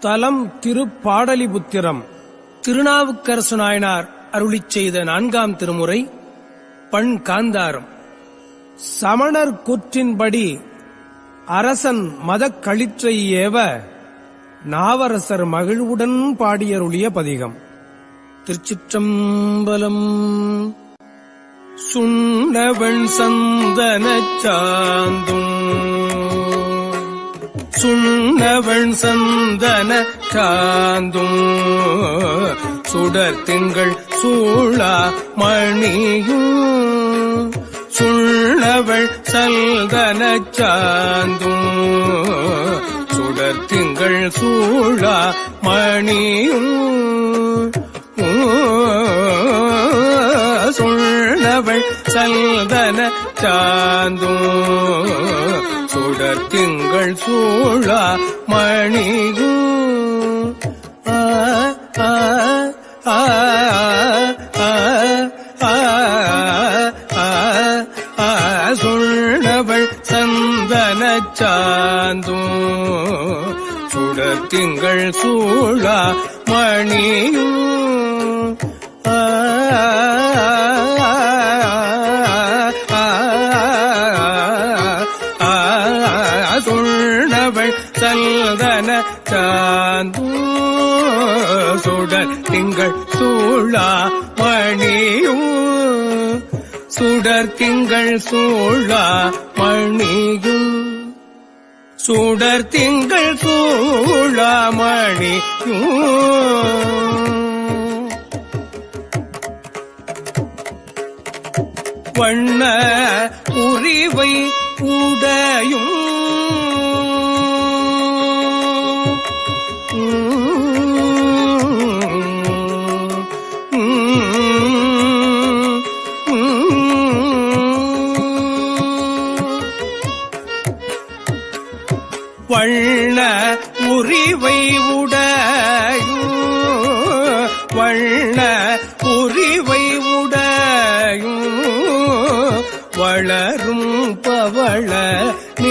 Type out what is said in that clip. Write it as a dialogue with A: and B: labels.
A: தலம் திருப்பாடலிபுத்திரம். திருநாவுக்கரசு நாயனார் அருளிச் செய்த நான்காம் திருமுறை பண் காந்தாரம் சமணர் கூற்றின்படி அரசன் மதக் கழிற்றை ஏவ நாவரசர் மகிழ்வுடன் பாடியருளிய பதிகம். திருச்சிற்றம்பலம். சுண்ணவன் சந்தன சாந்தும் சுண்ணவன் சந்தன சாந்தும் சுடர் திங்கள் சூழா மணியும். சுள்ளவள் சல்தன சாந்தும். சுடர் திங்கள் சூழா மணியும். ஓ சுண்ணவள் சந்தன சாந்தும் சுடர் திங்கள் சூழா மணியும் ஆ, ஆ, ஆ, ஆ, சந்தன சாந்தும் சுடர் திங்கள் சூழா மணியும் சுண்ணவள் சல்தன சாந்து சுடர் திங்கள் சூழா மணியும் சுடர் திங்கள் சூழா மணியும் சுடர் திங்கள் சூழா மணியும் வண்ண உரிவை உடையும் வண்ண உரிவை உடையும் வண்ண உரிவை உடையும் வளரும் பவள